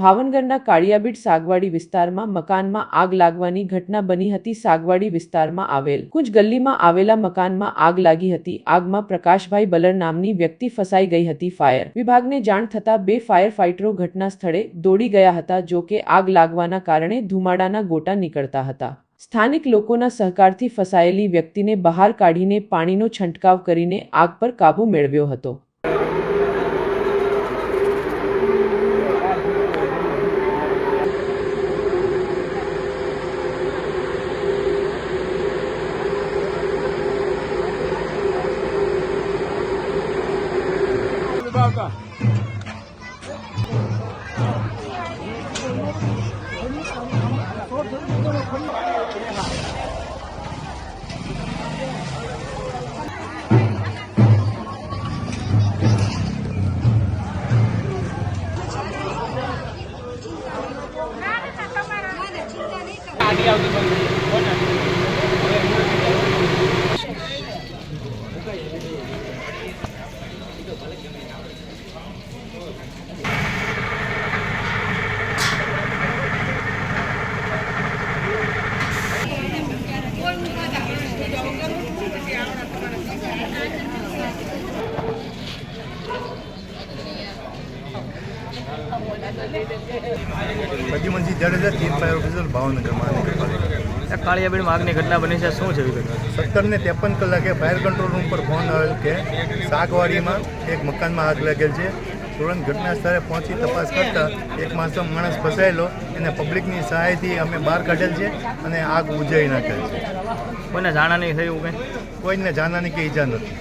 ભાવનગરના કાળિયાબીડ સાગવાડી વિસ્તારમાં મકાનમાં આગ લાગવાની ઘટના બની હતી. સાગવાડી વિસ્તારમાં આવેલ કુંજ ગલ્લીમાં આવેલા મકાનમાં આગ લાગી હતી. આગમાં પ્રકાશભાઈ બલર નામની વ્યક્તિ ફસાઈ ગઈ હતી ફાયર. વિભાગને જાણ થતાં બે ફાયર ફાઇટરો ઘટના સ્થળે દોડી ગયા હતા, જો કે આગ લાગવાના કારણે ધુમાડાના ગોટા નીકળતા હતા. સ્થાનિક લોકોના સહકારથી ફસાયેલી વ્યક્તિને બહાર કાઢીને પાણીનો છંટકાવ કરીને આગ પર કાબૂ મેળવ્યો હતો. 봐. 아니야, 우리 Pradyumansinh Jadeja chief fire officer Bhavnagar Mahanagarpalika આ કાળિયાબીડમાં આગની ઘટના બની છે શું છે સત્તર સત્તરને ત્રેપન કલાકે ફાયર કંટ્રોલ રૂમ પર ફોન આવેલ કે શાકવાડીમાં એક મકાનમાં આગ લાગેલ છે. તુરંત ઘટના સ્થળે પહોંચી તપાસ કરતા એક માણસ માણસ ફસાયેલો એને પબ્લિકની સહાયથી અમે બહાર કાઢેલ છે અને આગ બુઝાવી નાખેલ છે. કોઈને જાણા નહીં થયું કંઈ કોઈને જાણાની કે ઈજા નથી.